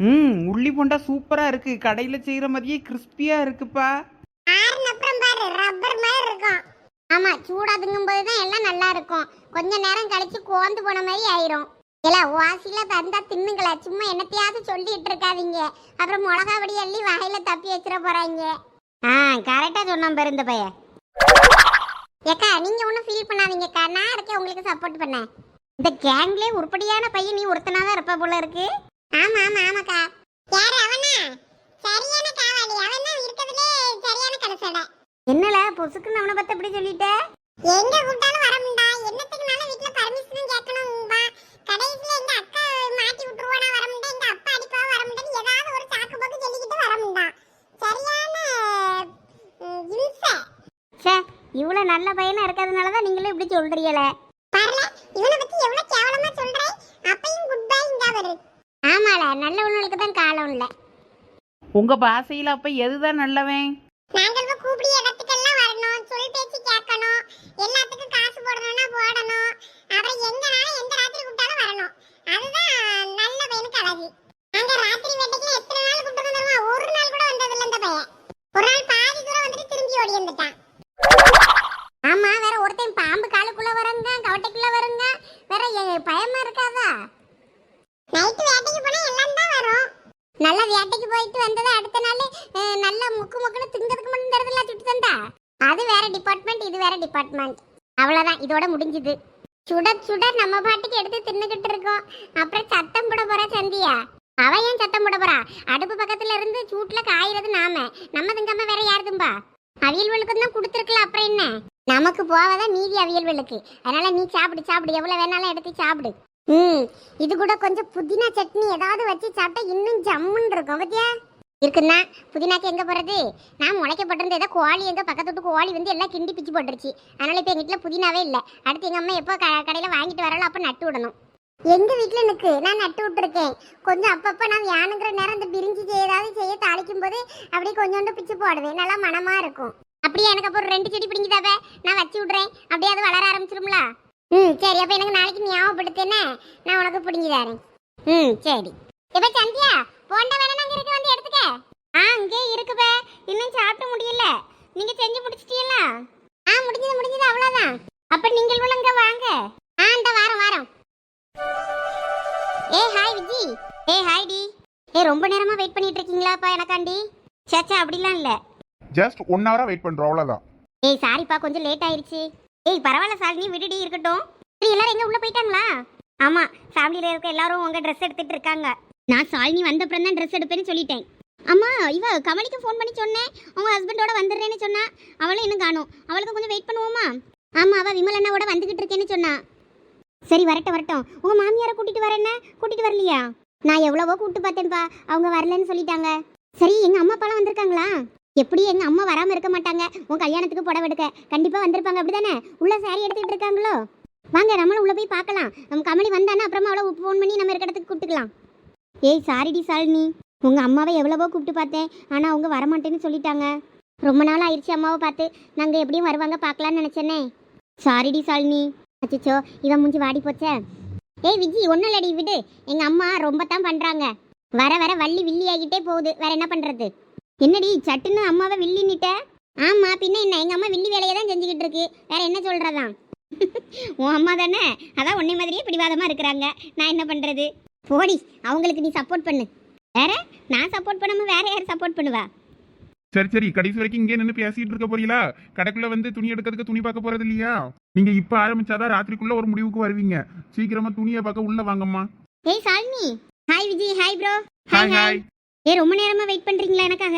ம் உள்ளி போண்டா சூப்பரா இருக்கு. கடையில செய்யற மாதிரியே கிறிஸ்பியா இருக்குப்பா. அப்புறம் பாரு ரப்பர் மாதிரி இருக்கும். ஆமா சூடாதுங்கும் போது தான் எல்லாம் நல்லா இருக்கும். கொஞ்ச நேரம் கழிச்சு கோந்து போன மாதிரி ஆயிரும். இல்ல வாசில தந்தா தின்னுங்களா? சும்மா என்னத்தையாவது சொல்லிட்டு இருக்காதீங்க. அப்புறம் மிளகா பொடி அள்ளி வாயில தப்பி வச்சிட போறாங்க. ஆ கரெக்டா சொன்னான் பாரு இந்த பையன். ஏக்கா நீங்க ஒன்றும் ஃபீல் பண்ணாதீங்கக்கா. நான் இருக்கேன் உங்களுக்கு சப்போர்ட் பண்ணேன். இந்த கேங்லேயே உருப்படியான பையன் நீ ஒருத்தனாதான் இருப்ப போல இருக்கு. ஆமா ஆமா ஆமாக்கா. யார் அவனா சரியான காவாலி அவன் தான் இருக்கிறதுலே சரியான கடைசடை. என்னல பொசுக்குன்னு அவனை பத்தி எப்படி சொல்லிட்ட? எங்க கூப்பிட்டாலும் வர முடியா என்னத்துக்குனால வீட்ல பர்மிஷனும் கேட்கணும் கடைசில எங்க அக்கா மாட்டி விட்டுருவானா வர முடியா எங்க அப்பா அடிப்பா வர முடியாது ஏதாவது ஒரு சாக்கு போக்கு சொல்லிக்கிட்டு வர முடியா சரியான இம்சை. ச்சே இவ்வளோ நல்ல பையனா இருக்கிறதுனால தான் நீங்களும் இப்படி சொல்றீங்களே பாருல இவனை பத்தி எவ்வளவு கேவலமா சொல்றேன் அப்பையும் குட் பை இங்க வரு ஆமால நல்லவனுக்கு தான் காலம் இல்லை உங்க பாசையில அப்ப எதுதான் நல்லவன் கூப்பிடிய இடத்துக்கெல்லாம் வரணும் சொல் பேச்சு கேட்கணும் எல்லாத்துக்கும் காசு போடணும்னா போடணும் அப்புறம் எங்கனாலும் எந்த ராத்திரி கூப்பிட்டாலும் வரணும் அதுதான் நல்ல பையனுக்கு அழகு நாங்க ராத்திரி வேட்டைக்கு எத்தனை நாள் கூப்பிட்டு வந்துருமா ஒரு நாள் கூட வந்ததில்ல இந்த பையன் ஒரு நாள் பாதி தூரம் வந்துட்டு திரும்பி ஓடி வந்துட்டான் ஆமா வேற ஒருத்தன் பாம்பு காலுக்குள்ள வருங்க கவட்டைக்குள்ள வருங்க வேற எ- பயமா இருக்காதா நைட்டு வேட்டைக்கு போனா எல்லாம் தான் வரும் நல்ல வேட்டைக்கு போயிட்டு வந்தது அடுத்த நாள் அஹ், நல்ல முக்கு முக்குன்னு திங்கிறதுக்கு மட்டும் தரதுல சுட்டு தந்தா அது வேற டிபார்ட்மெண்ட் இது வேற டிபார்ட்மெண்ட் அவ்வளோதான் இதோட முடிஞ்சுது. சுட சுட நம்ம பாட்டுக்கு எடுத்து தின்னுகிட்டு இருக்கோம். அப்புறம் சத்தம் போட போறா சந்தியா? அவ ஏன் சத்தம் போட போறா? அடுப்பு பக்கத்துல இருந்து சூட்ல காயிறது நாம. நம்ம திங்காம வேற யார் தும்பா? அவியல்வளுக்கு தான் கொடுத்துருக்கல அப்புறம் என்ன? நமக்கு போவதான் மீதி அவியல்வளுக்கு. அதனால நீ சாப்பிடு சாப்பிடு. எவ்வளவு வேணாலும் எடுத்து சாப்பிடு. ம் இது கூட கொஞ்சம் புதினா சட்னி ஏதாவது வச்சு சாப்பிட்டா இன்னும் ஜம்முன்னு இருக்கும். பத்தியா? இருக்குன்னா புதினாக்கு எங்கே போகிறது நான் முளைக்கப்பட்டிருந்த ஏதோ கோழி எங்கே பக்கத்து விட்டு கோழி வந்து எல்லாம் கிண்டி பிச்சு போட்டுருச்சு. அதனால் இப்போ எங்கள் வீட்டில் புதினாவே இல்லை. அடுத்து எங்கள் அம்மா எப்போ க- கடையில் வாங்கிட்டு வரலோ அப்போ நட்டு விடணும். எங்கள் வீட்டில் எனக்கு நான் நட்டு விட்டுருக்கேன். கொஞ்சம் அப்பப்போ நான் யானுங்கிற நேரம் அந்த பிரிஞ்சு ஏதாவது செய்ய தாளிக்கும் போது அப்படியே கொஞ்சோண்டு பிச்சு போடுவேன். நல்லா மனமாக இருக்கும். அப்படியே எனக்கு அப்புறம் ரெண்டு செடி பிடிங்கிதாவே நான் வச்சு விட்றேன். அப்படியே அது வளர ஆரம்பிச்சிரும்ல? ம் சரி. அப்போ எனக்கு நாளைக்கு ஞாபகப்படுத்தேனே நான் உனக்கு பிடிங்கி தரேன். ம் சரி. இப்ப சந்தியா? போண்டா வேணா அங்க இருக்கு வந்து எடுத்துக்க. ஆ அங்கே இருக்குப்பே இன்னும் சாப்பிட முடியல. நீங்க செஞ்சு முடிச்சிட்டீங்களா? ஆ முடிஞ்சது முடிஞ்சது அவ்வளவுதான். அப்ப நீங்கள் உள்ள இங்க வாங்க. ஆ இந்த வாரம் வாரம். ஏ ஹாய் விஜி. ஏ ஹாய் டி. ஏ ரொம்ப நேரமா வெயிட் பண்ணிட்டு இருக்கீங்களாப்பா எனக்காண்டி? சேச்சா அப்படிலாம் இல்ல. ஜஸ்ட் ஒன் ஹவரா வெயிட் பண்றோம் அவ்வளவுதான். ஏய் சாரிப்பா கொஞ்சம் லேட் ஆயிருச்சு. ஏய் பரவாயில்ல சாலினி விடுடி இருக்கட்டும். சரி எல்லாரும் எங்க உள்ள போயிட்டாங்களா? ஆமா ஃபேமிலியில இருக்க எல்லாரும் உங்க ட்ரெஸ் எடுத்துட்டு இருக்காங்க. நான் சாலினி வந்த அப்புறம் தான் ட்ரெஸ் எடுப்பேன்னு சொல்லிட்டேன். அம்மா இவ கமலிக்கு ஃபோன் பண்ணி சொன்னேன். உங்க ஹஸ்பண்டோட வந்துடுறேன்னு சொன்னா அவளும் இன்னும் காணும்? அவளுக்கு கொஞ்சம் வெயிட் பண்ணுவோமா? ஆமாம் அவள் விமல் அண்ணாவோட வந்துகிட்டு இருக்கேன்னு சொன்னா. சரி வரட்டும் வரட்டும். உங்கள் மாமியாரை கூட்டிட்டு வரேன்ன கூட்டிட்டு வரலையா? நான் எவ்வளவோ கூப்பிட்டு பார்த்தேன்ப்பா அவங்க வரலன்னு சொல்லிட்டாங்க. சரி எங்கள் அம்மா அப்பாலாம் வந்திருக்காங்களா? எப்படி எங்கள் அம்மா வராமல் இருக்க மாட்டாங்க. உன் கல்யாணத்துக்கு புடவை எடுக்க. கண்டிப்பாக வந்திருப்பாங்க அப்படிதானே? உள்ள சாரி எடுத்துகிட்டு இருக்காங்களோ? வாங்க நம்மளும் உள்ளே போய் பார்க்கலாம். நம்ம கமலி வந்தானா அப்புறமா அவ்வளோ ஃபோன் பண்ணி நம்ம இருக்க இடத்துக்கு கூப்பிட்டுக்கலாம். ஏய் சாரிடி சாலினி. உங்கள் அம்மாவை எவ்வளவோ கூப்பிட்டு பார்த்தேன். ஆனால் அவங்க வரமாட்டேன்னு சொல்லிட்டாங்க. ரொம்ப நாள் ஆயிடுச்சு அம்மாவை பார்த்து. நாங்கள் எப்படியும் வருவாங்க பார்க்கலான்னு நினச்சேனே. சாரிடி சாலினி. அச்சச்சோ இவன் மூஞ்சி வாடி போச்சே. ஏய் விஜி ஒன்றும் இல்லடி விடு. எங்கள் அம்மா ரொம்ப தான் பண்ணுறாங்க வர வர வள்ளி வில்லி ஆகிட்டே போகுது. வேற என்ன பண்ணுறது என்னடி சட்டுன்னு அம்மாவை வில்லி நிட்ட ஆமாம் பின்ன என்ன? எங்கள் அம்மா வில்லி வேலையை தான் செஞ்சுக்கிட்டு இருக்கு. வேற என்ன சொல்கிறதான் உன் அம்மா தானே? அதான் உன்னை மாதிரியே பிடிவாதமாக இருக்கிறாங்க. நான் என்ன பண்ணுறது போடி அவங்களுக்கு நீ சப்போர்ட் பண்ணு. வேற? நான் சப்போர்ட் பண்ணாம வேற யார் சப்போர்ட் பண்ணுவா? சரி சரி கடைசி வரைக்கும் இங்கே நின்று பேசிட்டு இருக்க போறீங்களா? கடைக்குள்ள வந்து துணி எடுக்கிறதுக்கு துணி பார்க்க போறது இல்லையா? நீங்க இப்ப ஆரம்பிச்சாதான் ராத்திரிக்குள்ள ஒரு முடிவுக்கு வருவீங்க. சீக்கிரமா துணியை பார்க்க உள்ள வாங்கம்மா. ஏய் Shalini. Hi Vijay. Hi bro hi hi ஏ ரொம்ப நேரமா வெயிட் பண்றீங்களா எனக்காக?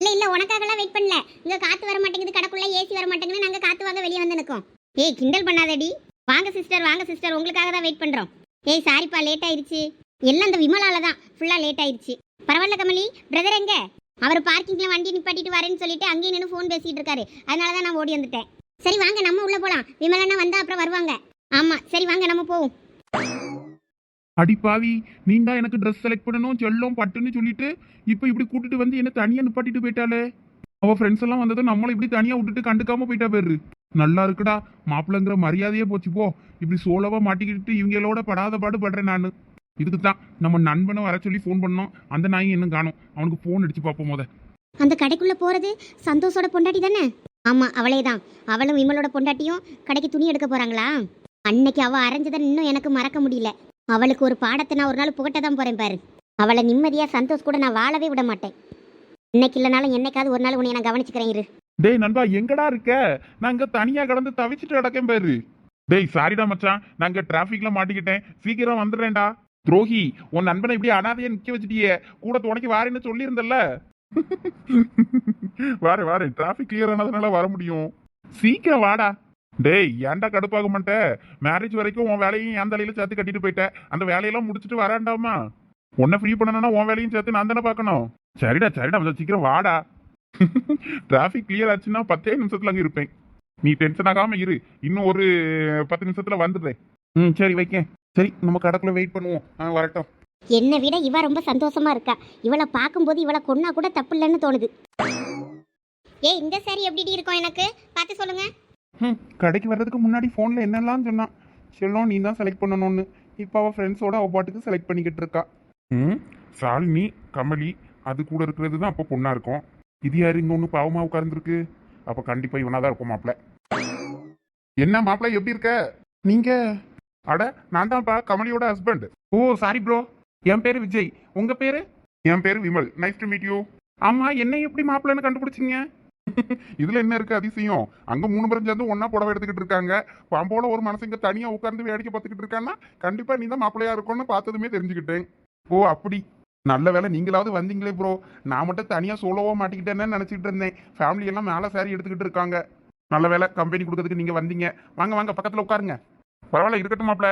இல்ல இல்ல உனக்காகலாம் வெயிட் பண்ணல. இங்க காத்து வர மாட்டேங்குது கடைக்குள்ள ஏசி வர மாட்டேங்குது நாங்க காத்து வாங்க வெளியே வந்து நிக்கோம். ஏய் கிண்டல் பண்ணாதடி. வாங்க சிஸ்டர் வாங்க சிஸ்டர் உங்களுக்காக தான் வெயிட் பண்றோம். ஏய் சாரிப்பா லேட் ஆயிருச்சு. எல்லாம் இந்த விமலால தான். ஃபுல்லா லேட் ஆயிடுச்சு. பரவாயில்ல கமலி பிரதர் எங்க? அவர் பார்க்கிங்ல வண்டி நிப்பாட்டிட்டு வரேன்னு சொல்லிட்டு அங்கேயே நின்று ஃபோன் பேசிட்டு இருக்காரு. அதனால தான் நான் ஓடி வந்துட்டேன். சரி வாங்க நம்ம உள்ள போலாம். விமலண்ணா வந்தா அப்புறம் வருவாங்க. ஆமா சரி வாங்க நம்ம போவோம். அடிப்பாவி பாவி நீ தான் எனக்கு ட்ரெஸ் செலக்ட் பண்ணணும் செல்லும் பட்டுன்னு சொல்லிட்டு இப்போ இப்படி கூட்டிட்டு வந்து என்ன தனியா நிப்பாட்டிட்டு போயிட்டாலே அவ ஃப்ரெண்ட்ஸ் எல்லாம் வந்ததும் நம்மளை இப்படி தனியா விட்டுட்டு கண்டுக்காம போயிட்டா பேரு. நல்லா இருக்குடா மாப்பிள்ளைங்கிற மரியாதையே போச்சு போ. இப்படி சோலவா மாட்டிக்கிட்டு இவங்களோட படாத பாடு படுறேன் நான். இதுக்கு தான் நம்ம நண்பனை வர சொல்லி ஃபோன் பண்ணோம். அந்த நாயும் இன்னும் காணும்? அவனுக்கு ஃபோன் அடிச்சு பார்ப்போம் முத. அந்த கடைக்குள்ள போறது சந்தோஷோட பொண்டாட்டி தானே? ஆமா அவளே தான். அவளும் விமலோட பொண்டாட்டியும் கடைக்கு துணி எடுக்க போறாங்களா? அன்னைக்கு அவ அரைஞ்சதை இன்னும் எனக்கு மறக்க முடியல. அவளுக்கு ஒரு பாடத்தை நான் ஒரு நாள் புகட்ட தான் போறேன் பாரு. அவளை நிம்மதியா சந்தோஷ் கூட நான் வாழவே விட மாட்டேன். இன்னைக்கு இல்லைனாலும் என்னைக்காவது ஒரு நாள் உன்னை நான் கவனிச்சுக்கிறேன் இரு. டேய் நண்பா எங்கடா இருக்க? நான் இங்க தனியா கடந்து தவிச்சிட்டு கிடக்கேன் பாரு. டேய் சாரிடா மச்சான். நான் இங்க டிராஃபிக்ல மாட்டிக்கிட்டேன். சீக்கிரம் வந்துடுறேன்டா. துரோகி உன் நண்பனை இப்படி அனாதையா நிக்க வச்சிட்டியே. கூட துணைக்கு வாரேன்னு சொல்லியிருந்தல்ல? வாரேன் வாரேன் டிராஃபிக் கிளியர் ஆனதுனால வர முடியும். சீக்கிரம் வாடா. டேய் ஏன்டா கடுப்பாக மாட்டேன் மேரேஜ் வரைக்கும் உன் வேலையும் என் தலையில சேர்த்து கட்டிட்டு போயிட்டேன் அந்த வேலையெல்லாம் முடிச்சிட்டு வராண்டாமா? உன்னை ஃப்ரீ பண்ணணும்னா உன் வேலையும் சேர்த்து நான் தானே பார்க்கணும். சரிடா சரிடா மச்சான், சீக்கிரம் வாடா. டிராஃபிக் கிளியர் ஆச்சுன்னா பத்தே நிமிஷத்துல அங்க இருப்பேன். நீ டென்ஷன் ஆகாம இரு. இன்னும் ஒரு பத்து நிமிஷத்துல வந்துடுறேன். ம் சரி வைக்கேன். சரி நம்ம கடைக்குள்ள வெயிட் பண்ணுவோம். ஆ வரட்டும். என்னை விட இவ ரொம்ப சந்தோஷமா இருக்கா. இவளை பார்க்கும்போது இவளை கொன்னா கூட தப்பு இல்லைன்னு தோணுது. ஏய் இந்த சாரி எப்படி இருக்கும் எனக்கு? பார்த்து சொல்லுங்க. ம் கடைக்கு வர்றதுக்கு முன்னாடி ஃபோனில் என்னெல்லாம் சொன்னான் செல்லம் நீ தான் செலக்ட் பண்ணணும்னு. இப்போ அவள் ஃப்ரெண்ட்ஸோட அவள் பாட்டுக்கு செலக்ட் பண்ணிக்கிட்டு இருக்கா. ம் சாலினி கமலி அது கூட இருக்கிறது தான் அப்போ பொண்ணா இருக்கும். இது யாரு? இங்கே ஒன்று பாவமாக உட்கார்ந்துருக்கு. அப்போ கண்டிப்பாக இவனாக தான் இருக்கும் மாப்பிள்ள என்ன மாப்பிள்ள எப்படி இருக்க? நீங்க அட நான் தான்ப்பா கமலியோட ஹஸ்பண்ட் ஓ சாரி ப்ரோ என் பேரு விஜய். உங்க பேரு? என் பேரு Vimal. Nice to meet you ஆமா என்ன எப்படி மாப்பிள்ளன்னு கண்டுபிடிச்சீங்க? இதுல என்ன இருக்கு அதிசயம்? அங்க மூணு பேரும் சேர்ந்து ஒன்னா புடவை எடுத்துக்கிட்டு இருக்காங்க. பாம்போல ஒரு மனசு இங்க தனியா உட்கார்ந்து வேடிக்கை பார்த்துக்கிட்டு இருக்கான்னா கண்டிப்பா நீ தான் மாப்பிள்ளையா இருக்கும்னு பார்த்ததுமே தெரிஞ்சுக்கிட்டேன். ஓ அப்படி. நல்ல வேலை நீங்களாவது வந்தீங்களே ப்ரோ நான் மட்டும் தனியா சோலோவா மாட்டிக்கிட்டேன்னு நினைச்சிட்டு இருந்தேன். ஃபேமிலி எல்லாம் மேல சாரி எடுத்துக்கிட்டு இருக்காங்க. நல்ல வேலை கம்பெனி கொடுக்கறதுக்கு நீங்க வந்தீங்க. வாங்க வாங்க பக்கத்துல உட்காருங்க. பரவாயில்ல இருக்கட்டும் மாப்ள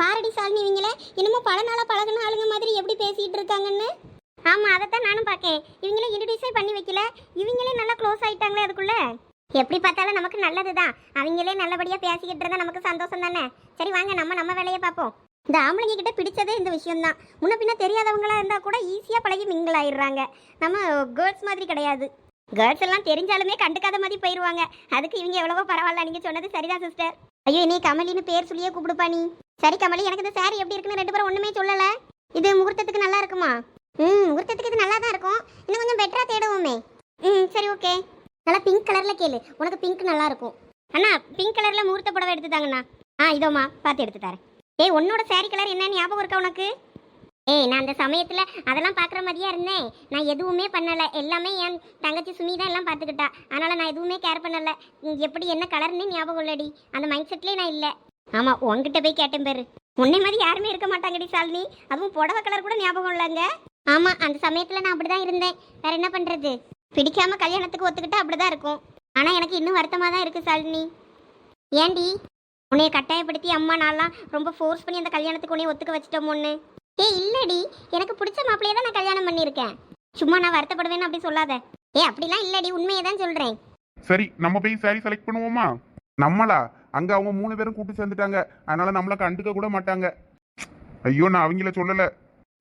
பாரடி சாலினி இவங்கள இன்னமும் பல நாளா பழகின ஆளுங்க மாதிரி எப்படி பேசிட்டு இருக்காங்கன்னு. ஆமா அதைத்தான் நானும் பார்க்கேன் இவங்களே இன்ட்ரடியூஸே பண்ணி வைக்கல. இவங்களே நல்லா க்ளோஸ் ஆயிட்டாங்களே அதுக்குள்ள. எப்படி பார்த்தாலும் நமக்கு நல்லதுதான். அவங்களே நல்லபடியா பேசிக்கிட்டு இருந்தா நமக்கு சந்தோஷம் தானே. சரி வாங்க நம்ம நம்ம வேலையை பார்ப்போம். இந்த ஆம்பளைங்க கிட்ட பிடிச்சதே இந்த விஷயம் தான் முன்ன பின்ன தெரியாதவங்களா இருந்தா கூட ஈஸியா பழகி மிங்கிள் ஆயிடுறாங்க. நம்ம கேர்ள்ஸ் மாதிரி கிடையாது. கேர்ள்ஸ் எல்லாம் தெரிஞ்சாலுமே கண்டுக்காத மாதிரி போயிடுவாங்க அதுக்கு இவங்க எவ்வளவோ பரவாயில்ல நீங்க சொன்னது சரிதான் சிஸ்டர் ஐயோ நீ கமலின்னு பேர் சொல்லியே கூப்பிடுப்பா நீ. சரி கமலி எனக்கு இந்த சாரி எப்படி இருக்குன்னு ரெண்டு பேரும் ஒண்ணுமே சொல்லல. இது முகூர்த்தத்துக்கு நல்லா இருக்குமா? ம் முகூர்த்தத்துக்கு இது நல்லா தான் இருக்கும். இன்னும் கொஞ்சம் பெட்டரா தேடுவோமே. ம் சரி ஓகே நல்லா பிங்க் கலர்ல கேளு. உனக்கு பிங்க் நல்லா இருக்கும். அண்ணா பிங்க் கலர்ல முகூர்த்த புடவை எடுத்து தாங்கண்ணா ஆ இதோமா பார்த்து எடுத்து தரேன். ஏய் உன்னோட சாரி கலர் என்னன்னு ஞாபகம் இருக்கா உனக்கு? ஏய் நான் அந்த சமயத்தில் அதெல்லாம் பார்க்குற மாதிரியா இருந்தேன். நான் எதுவுமே பண்ணலை. எல்லாமே என் தங்கச்சி சுமி தான் எல்லாம் பார்த்துக்கிட்டா அதனால் நான் எதுவுமே கேர் பண்ணலை. எப்படி என்ன கலர்னு ஞாபகம் இல்லடி. அந்த மைண்ட் செட்லேயே நான் இல்லை. ஆமாம் உன்கிட்ட போய் கேட்டேன் பேர். உன்னை மாதிரி யாருமே இருக்க மாட்டாங்கடி சாலினி அதுவும் புடவை கலர் கூட ஞாபகம் இல்லைங்க. ஆமாம் அந்த சமயத்தில் நான் அப்படி தான் இருந்தேன். வேற என்ன பண்ணுறது பிடிக்காம கல்யாணத்துக்கு ஒத்துக்கிட்டா அப்படிதான் இருக்கும். ஆனால் எனக்கு இன்னும் வருத்தமாக தான் இருக்குது சாலினி ஏண்டி உன்னைய கட்டாயப்படுத்தி அம்மா நான்லாம் ரொம்ப ஃபோர்ஸ் பண்ணி அந்த கல்யாணத்துக்கு உன்னைய ஒத்துக்க வச்சிட்டோமோன்னு ஏய் இல்லடி. எனக்கு பிடிச்ச மாப்பிள்ளையே தான் நான் கல்யாணம் பண்ணியிருக்கேன். சும்மா நான் வருத்தப்படுவேன்னு அப்படி சொல்லாத. ஏ அப்படிலாம் இல்லடி. உண்மையை தான் சொல்றேன். சரி நம்ம போய் சாரி செலக்ட் பண்ணுவோமா? நம்மளா? அங்க அவங்க மூணு பேரும் கூட்டு சேர்ந்துட்டாங்க. அதனால நம்மள கண்டுக்க கூட மாட்டாங்க. ஐயோ நான் அவங்கள சொல்லல.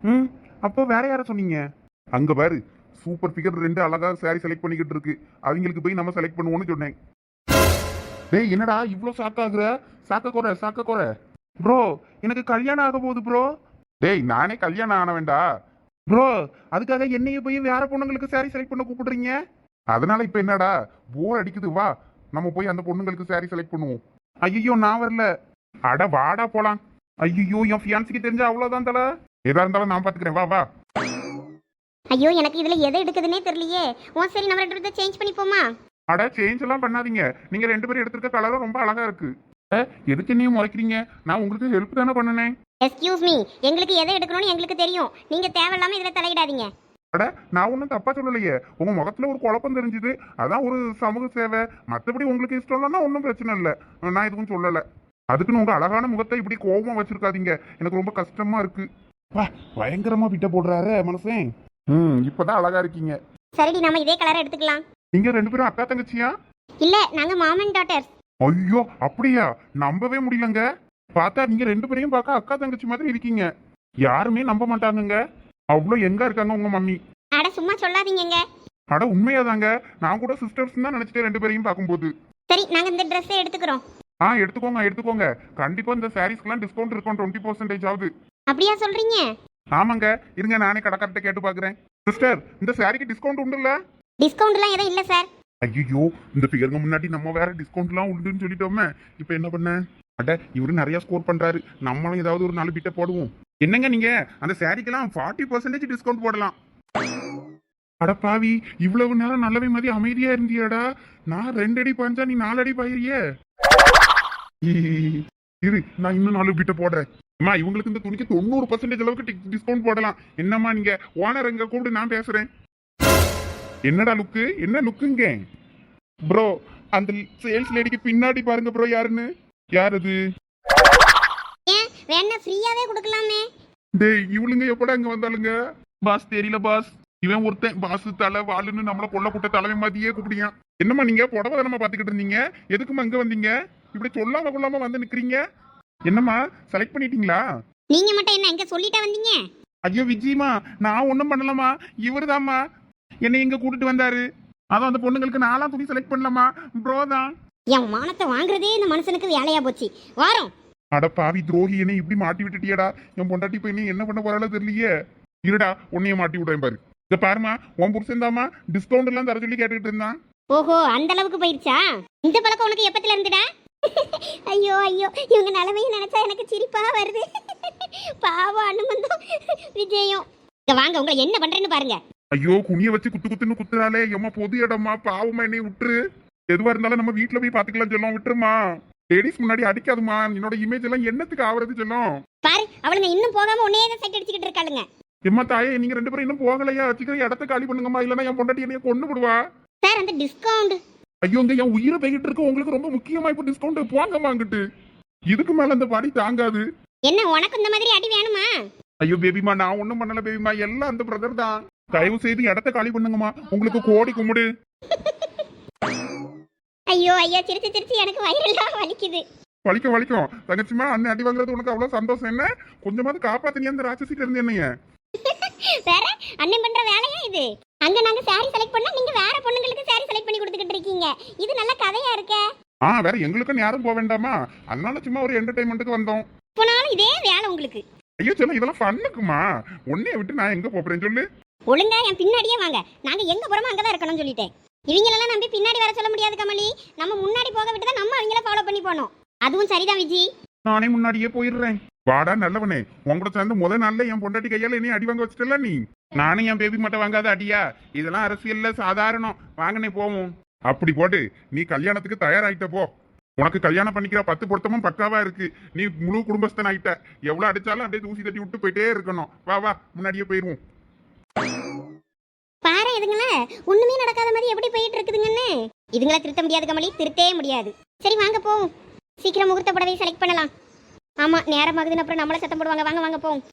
ம் அப்போ வேற யார சொன்னீங்க? அங்க பாரு சூப்பர் ஃபிகர் ரெண்டு அழகா சாரி செலக்ட் பண்ணிக்கிட்டு இருக்கு. அவங்களுக்கு போய் நம்ம செலக்ட் பண்ணுவோம்னு சொன்னேன். டேய் என்னடா இவ்வளோ சாக்காகுற சாக்க குறை சாக்க குறை. ப்ரோ எனக்கு கல்யாணம் ஆக போகுது ப்ரோ டேய் நானே கல்யாணம் ஆன வேண்டா ப்ரோ அதுக்காக என்னைய போய் வேற பொண்ணுங்களுக்கு சாரி செலக்ட் பண்ண கூப்பிடுறீங்க? அதனால இப்ப என்னடா? போர் அடிக்குது வா. நம்ம போய் அந்த பொண்ணுங்களுக்கு சாரி செலக்ட் பண்ணுவோம். ஐயோ நான் வரல. அட வாடா போலாம். ஐயோ என் ஃபியான்சிக்கு தெரிஞ்சா அவ்வளவுதான் தல. எதா இருந்தாலும் நான் பாத்துக்கிறேன் வா வா. ஐயோ எனக்கு இதுல எதை எடுக்குதுன்னே தெரியலையே. உன் சரி நம்ம ரெண்டு பேர்த்த சேஞ்ச் பண்ணிப்போமா? அட சேஞ்ச் எல்லாம் பண்ணாதீங்க. நீங்க ரெண்டு பேரும் எடுத்திருக்க கலரும் ரொம்ப அழகா இருக்கு. எதுக்கு நீ முறைக்கிறீங்க? நான் உங்களுக்கு ஹெல்ப் தானே பண்ணினேன். எஸ்கியூஸ் மீ எங்களுக்கு எதை எடுக்கணும்னு எங்களுக்கு தெரியும். நீங்க தேவையில்லாம இதுல தலையிடாதீங்க. அட நான் ஒன்றும் தப்பா சொல்லலையே. உங்க முகத்துல ஒரு குழப்பம் தெரிஞ்சுது. அதான் ஒரு சமூக சேவை. மற்றபடி உங்களுக்கு இஷ்டம் இல்லைன்னா ஒன்றும் பிரச்சனை இல்லை. நான் எதுவும் சொல்லலை. அதுக்குன்னு உங்க அழகான முகத்தை இப்படி கோபமா வச்சிருக்காதீங்க. எனக்கு ரொம்ப கஷ்டமா இருக்கு. வா பயங்கரமா பிட்ட போடுறாரு மனசேன் ம் இப்பதான் அழகா இருக்கீங்க. சரிடி நம்ம இதே கலரை எடுத்துக்கலாம். நீங்க ரெண்டு பேரும் அக்கா தங்கச்சியா? இல்ல நாங்க மாமன் டாட்டர்ஸ் ஐயோ அப்படியா? நம்பவே முடியலங்க. பார்த்தா நீங்க ரெண்டு பேரையும் பார்க்க அக்கா தங்கச்சி மாதிரி இருக்கீங்க. யாருமே நம்ப மாட்டாங்கங்க. அவ்வளோ எங்க இருக்காங்க உங்க மம்மி. அட சும்மா சொல்லாதீங்கங்க. அட உண்மையாதாங்க. நான் கூட சிஸ்டர்ஸ் தான் நினைச்சிட்டேன் ரெண்டு பேரையும் பார்க்கும்போது. சரி நாங்க இந்த ட்ரெஸ்ஸை எடுத்துக்கிறோம். ஆ எடுத்துக்கோங்க எடுத்துக்கோங்க. கண்டிப்பா இந்த சாரீஸ்க்குலாம் டிஸ்கவுண்ட் இருக்கும் டுவெண்ட்டி பர்சன்டேஜ் ஆகுது. அப்படியா சொல்றீங்க? ஆமாங்க. இருங்க நானே கடைக்கார்ட்ட கேட்டு பாக்குறேன் சிஸ்டர் இந்த சாரிக்கு டிஸ்கவுண்ட் உண்டுல்ல? டிஸ்கவுண்ட்லாம் எதுவும் இல்லை சார் ஐயோ இந்த ஃபிகருங்க முன்னாடி நம்ம வேற டிஸ்கவுண்ட்லாம் உண்டுன்னு சொல்லிட்டோமே. இப்போ என்ன பண்ண? அட இவரு நிறைய ஸ்கோர் பண்றாரு. நம்மளும் ஏதாவது ஒரு நாலு பிட்டை போடுவோம். என்னங்க நீங்க? அந்த சாரிக்கெல்லாம் ஃபார்ட்டி பர்சன்டேஜ் டிஸ்கவுண்ட் போடலாம். அட பாவி இவ்வளவு நேரம் நல்லவே மாதிரி அமைதியா இருந்தியாடா. நான் ரெண்டு அடி பாஞ்சா நீ நாலு அடி பாயிறியே? இரு நான் இன்னும் நாலு பிட்டை போடுறேன். அம்மா இவங்களுக்கு இந்த துணிக்கு தொண்ணூறு பர்சன்டேஜ் அளவுக்கு டிஸ்கவுண்ட் போடலாம். என்னம்மா நீங்க? ஓனர் எங்க கூப்பிட்டு நான் பேசுறேன். என்னடா லுக்கு என்ன லுக்குங்க ப்ரோ அந்த சேல்ஸ் லேடிக்கு பின்னாடி பாருங்க ப்ரோ யாருன்னு? யார் அது ஏன் வேணா ஃப்ரீயாவே கொடுக்கலாமே. டேய் இவளுங்க எப்படா இங்க வந்தாளுங்க? பாஸ் தெரியல பாஸ். இவன் ஒருத்தன் பாஸ் தலை வாளுன்னு நம்மள கொல்ல கூட்ட தலைமை மாதிரியே கூப்பிடியான் என்னம்மா நீங்க? புடவை தானம்மா பாத்துக்கிட்டு இருந்தீங்க? எதுக்குமா இங்க வந்தீங்க? இப்படி சொல்லாம கொள்ளாம வந்து நிக்கிறீங்க? என்னம்மா செலக்ட் பண்ணிட்டீங்களா? நீங்க மட்டும் என்ன இங்க சொல்லிட்டா வந்தீங்க? ஐயோ விஜயமா நான் ஒண்ணும் பண்ணலமா இவருதாம்மா. என்னை இங்க கூட்டிட்டு வந்தாரு? அதான் அந்த பொண்ணுங்களுக்கு நாலாம் துணி செலக்ட் பண்ணலாமா? ப்ரோ தான். என் மானத்தை வாங்குறதே இந்த மனுஷனுக்கு வேலையா போச்சு. வாரம். அட பாவி துரோகி என்னை இப்படி மாட்டி விட்டுட்டியடா. என் பொண்டாட்டி போய் நீ என்ன பண்ண போறாளோ தெரியலையே. இருடா உன்னைய மாட்டி விடுறேன் பாரு. இத பாருமா உன் புருஷன் தாமா டிஸ்கவுண்ட் எல்லாம் தர சொல்லி கேட்டுக்கிட்டு இருந்தான். ஓஹோ அந்த அளவுக்கு போயிருச்சா? இந்த பழக்கம் உனக்கு எப்பத்துல இருந்துடா? ஐயோ ஐயோ இவங்க நிலைமையை நினைச்சா எனக்கு சிரிப்பா வருது. பாவம் அனுமந்தம் விஜயம். இங்க வாங்க உங்களை என்ன பண்றேன்னு பாருங்க. ஐயோ குனிய வச்சு குத்து குத்துன்னு குத்துறாளே. எம்மா பொது இடமா பாவமா என்னை விட்டுரு. எதுவா இருந்தாலும் நம்ம வீட்ல போய் பாத்துக்கலாம் சொல்லும். விட்டுருமா லேடிஸ் முன்னாடி அடிக்காதுமா என்னோட இமேஜ் எல்லாம் என்னத்துக்கு ஆவறது சொல்லும்? பாரு அவளுங்க இன்னும் போகாம உன்னே தான் சைட் அடிச்சுக்கிட்டு இருக்காளுங்க. எம்மா தாயே நீங்க ரெண்டு பேரும் இன்னும் போகலையா? வச்சுக்கிற இடத்த காலி பண்ணுங்கம்மா. இல்லைன்னா என் பொண்டாட்டி என்னைய கொண்டு விடுவா. சார் அந்த டிஸ்கவுண்ட் ஐயோ இங்க என் உயிரை போய்கிட்டு இருக்கு. உங்களுக்கு ரொம்ப முக்கியமா இப்ப டிஸ்கவுண்ட் போங்க வாங்கிட்டு இதுக்கு மேல அந்த பாடி தாங்காது. என்ன உனக்கு இந்த மாதிரி அடி வேணுமா? ஐயோ பேபிமா நான் ஒண்ணும் பண்ணல பேபிமா எல்லாம் அந்த பிரதர் தான். தயவு செய்து இடத்த காலி பண்ணுங்கம்மா. உங்களுக்கு கோடி கும்பிடு ஐயோ ஐயோ சிரிச்சு சிரிச்சு எனக்கு வயிறெல்லாம் வலிக்குது. வலிக்கும் வலிக்கும். தங்கச்சிமா அண்ணன் அடி வாங்குறது உனக்கு அவ்வளவு சந்தோஷம் என்ன? கொஞ்சமாவது காப்பாத்தினி அந்த ராட்சசிட்டு இருந்து என்னைய? வேற அண்ணன் பண்ற வேலையா இது? அங்க நாங்க சாரி செலக்ட் பண்ணா நீங்க வேற பொண்ணுங்களுக்கு சாரி செலக்ட் பண்ணி கொடுத்துக்கிட்டு இருக்கீங்க. இது நல்ல கதையா இருக்கே? ஆ வேற எங்களுக்கும் யாரும் போக வேண்டாமா? அதனால சும்மா ஒரு என்டர்டைன்மெண்ட்டுக்கு வந்தோம். போனாலும் இதே வேலை உங்களுக்கு. ஐயோ சொல்ல இதெல்லாம் ஃபன்னுக்குமா உன்னைய விட்டு நான் எங்க போறேன் சொல்லு. ஒழுங்கா என் பின்னாடியே வாங்க. நாங்க எங்க போறோமோ அங்கதான் இருக்கணும்னு சொல்லிட்டேன். இவங்களெல்லாம் நம்பி பின்னாடி வர சொல்ல முடியாது கமலி. நம்ம முன்னாடி போக விட்டு தான் நம்ம அவங்கள ஃபாலோ பண்ணி போனோம். அதுவும் சரிதான் விஜி. நானே முன்னாடியே போயிடுறேன். வாடா நல்லவனே. உங்களோட சேர்ந்து முதல் நாள்ல என் பொண்டாட்டி கையால என்னைய அடி வாங்க வச்சுட்டல நீ? நானும் என் பேபி மட்டும் வாங்காத அடியா? இதெல்லாம் அரசியல்ல சாதாரணம். வாங்கனே போவோம். அப்படி போட்டு நீ கல்யாணத்துக்கு தயாராகிட்ட போ. உனக்கு கல்யாணம் பண்ணிக்கிற பத்து பொருத்தமும் பக்காவா இருக்கு. நீ முழு குடும்பஸ்தன் ஆகிட்ட எவ்வளவு அடிச்சாலும் அப்படியே தூசி தட்டி விட்டு போயிட்டே இருக்கணும். வா வா முன்னாடியே போயிருவோம். பாரு இதுங்கள ஒண்ணுமே நடக்காத மாதிரி எப்படி போயிட்டு இருக்குதுங்கன்னு இதுங்கள திருத்த முடியாது கமலி திருத்தவே முடியாது. சரி வாங்க போவோம். சீக்கிரம் முகூர்த்த புடவை செலக்ட் பண்ணலாம். ஆமா நேரமாகுதுன்னு அப்புறம் நம்மள சத்தம் போடுவாங்க. வாங்க வாங்க போவோம்.